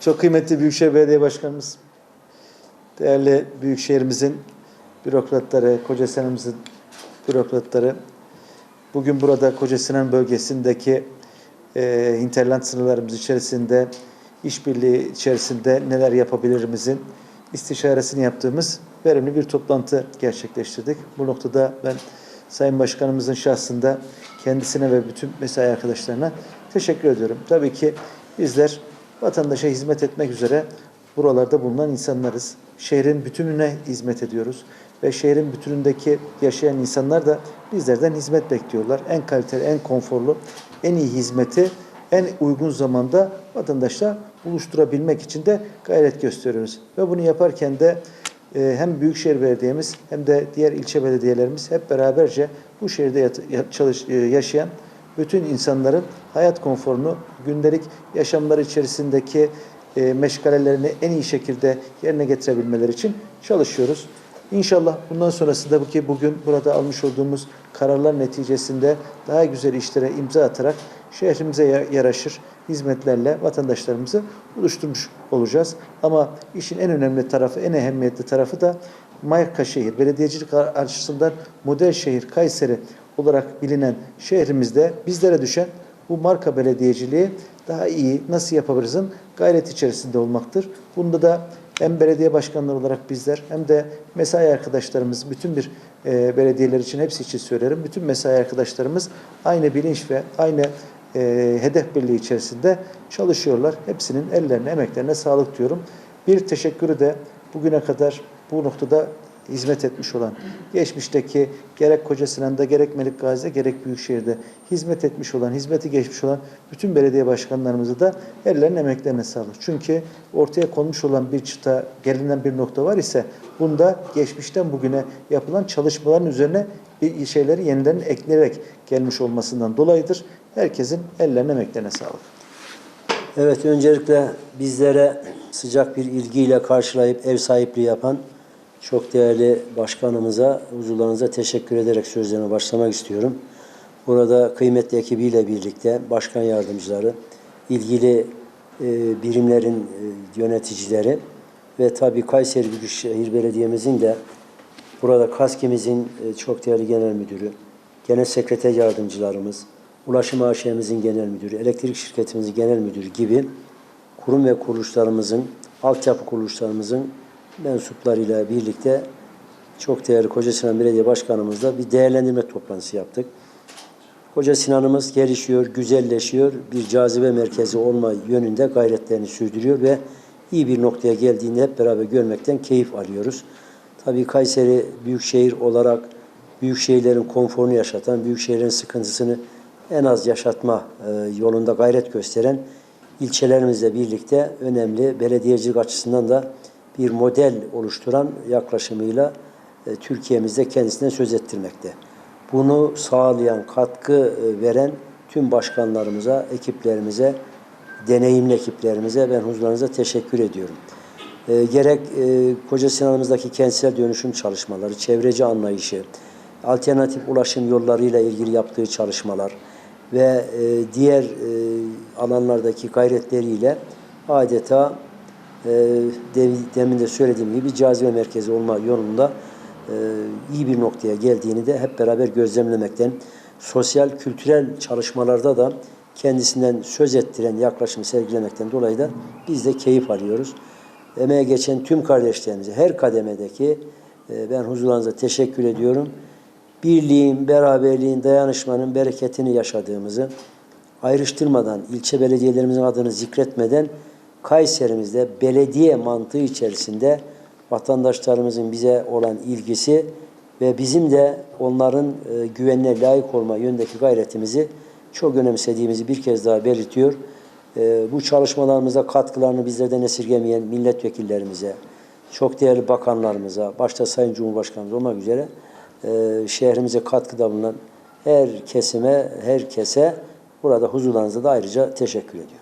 Çok kıymetli Büyükşehir Belediye Başkanımız, değerli Büyükşehirimizin bürokratları, Koca Sinan'ımızın bürokratları, bugün burada Koca Sinan bölgesindeki e, hinterland sınırlarımız içerisinde, işbirliği içerisinde neler yapabilirimizin istişaresini yaptığımız verimli bir toplantı gerçekleştirdik. Bu noktada ben Sayın Başkanımızın şahsında kendisine ve bütün mesai arkadaşlarına teşekkür ediyorum. Tabii ki bizler vatandaşa hizmet etmek üzere buralarda bulunan insanlarız. Şehrin bütününe hizmet ediyoruz ve şehrin bütünündeki yaşayan insanlar da bizlerden hizmet bekliyorlar. En kaliteli, en konforlu, en iyi hizmeti en uygun zamanda vatandaşla buluşturabilmek için de gayret gösteriyoruz. Ve bunu yaparken de e, hem Büyükşehir Belediye'miz hem de diğer ilçe belediyelerimiz hep beraberce bu şehirde çalış, e, yaşayan bütün insanların hayat konforunu, gündelik yaşamları içerisindeki e, meşgalelerini en iyi şekilde yerine getirebilmeleri için çalışıyoruz. İnşallah bundan sonrasında bu ki bugün burada almış olduğumuz kararlar neticesinde daha güzel işlere imza atarak şehrimize ya- yaraşır hizmetlerle vatandaşlarımızı buluşturmuş olacağız. Ama işin en önemli tarafı, en ehemmiyetli tarafı da marka şehir, belediyecilik açısından model şehir Kayseri olarak bilinen şehrimizde bizlere düşen bu marka belediyeciliği daha iyi nasıl yapabilirizin gayret içerisinde olmaktır. Bunda da hem belediye başkanları olarak bizler hem de mesai arkadaşlarımız, bütün bir e, belediyeler için hepsi için söylerim. Bütün mesai arkadaşlarımız aynı bilinç ve aynı e, hedef birliği içerisinde çalışıyorlar. Hepsinin ellerine, emeklerine sağlık diyorum. Bir teşekkürü de bugüne kadar bu noktada hizmet etmiş olan, geçmişteki gerek Koca Sinan'da, gerek Melik Gazi'de, gerek Büyükşehir'de hizmet etmiş olan, hizmeti geçmiş olan bütün belediye başkanlarımızı da ellerinin emeklerine sağlık. Çünkü ortaya konmuş olan bir çıta, gelinen bir nokta var ise bunda geçmişten bugüne yapılan çalışmaların üzerine bir şeyleri yeniden ekleyerek gelmiş olmasından dolayıdır. Herkesin ellerine emeklerine sağlık. Evet, öncelikle bizlere sıcak bir ilgiyle karşılayıp ev sahipliği yapan çok değerli başkanımıza, huzurlarınıza teşekkür ederek sözlerime başlamak istiyorum. Burada kıymetli ekibiyle birlikte başkan yardımcıları, ilgili e, birimlerin e, yöneticileri ve tabii Kayseri Büyükşehir Belediye'mizin de burada KASKİ'mizin e, çok değerli genel müdürü, genel sekreter yardımcılarımız, Ulaşım AŞ'mizin genel müdürü, elektrik şirketimizin genel müdürü gibi kurum ve kuruluşlarımızın, altyapı kuruluşlarımızın mensuplarıyla birlikte çok değerli Koca Sinan Belediye Başkanımızla bir değerlendirme toplantısı yaptık. Koca Sinan'ımız gelişiyor, güzelleşiyor, bir cazibe merkezi olma yönünde gayretlerini sürdürüyor ve iyi bir noktaya geldiğini hep beraber görmekten keyif alıyoruz. Tabii Kayseri büyükşehir olarak büyük şehirlerin konforunu yaşatan, büyük şehirlerin sıkıntısını en az yaşatma e, yolunda gayret gösteren ilçelerimizle birlikte önemli belediyecilik açısından da bir model oluşturan yaklaşımıyla e, Türkiye'mizde kendisinden söz ettirmekte. Bunu sağlayan, katkı e, veren tüm başkanlarımıza, ekiplerimize, deneyimli ekiplerimize ben huzurlarınıza teşekkür ediyorum. E, gerek e, Koca Sinan'ımızdaki kentsel dönüşüm çalışmaları, çevreci anlayışı, alternatif ulaşım yollarıyla ilgili yaptığı çalışmalar ve e, diğer e, alanlardaki gayretleriyle adeta demin de söylediğim gibi cazibe merkezi olma yolunda e, iyi bir noktaya geldiğini de hep beraber gözlemlemekten, sosyal kültürel çalışmalarda da kendisinden söz ettiren yaklaşımı sergilemekten dolayı da biz de keyif alıyoruz. Emeğe geçen tüm kardeşlerimize, her kademedeki e, ben huzurlarınıza teşekkür ediyorum. Birliğin, beraberliğin, dayanışmanın bereketini yaşadığımızı ayrıştırmadan, ilçe belediyelerimizin adını zikretmeden Kayserimizde belediye mantığı içerisinde vatandaşlarımızın bize olan ilgisi ve bizim de onların e, güvenine layık olma yöndeki gayretimizi çok önemsediğimizi bir kez daha belirtiyor. E, bu çalışmalarımıza katkılarını bizlerden esirgemeyen milletvekillerimize, çok değerli bakanlarımıza, başta Sayın Cumhurbaşkanımız olmak üzere e, şehrimize katkıda bulunan her kesime, herkese burada huzurlarınızda da ayrıca teşekkür ediyorum.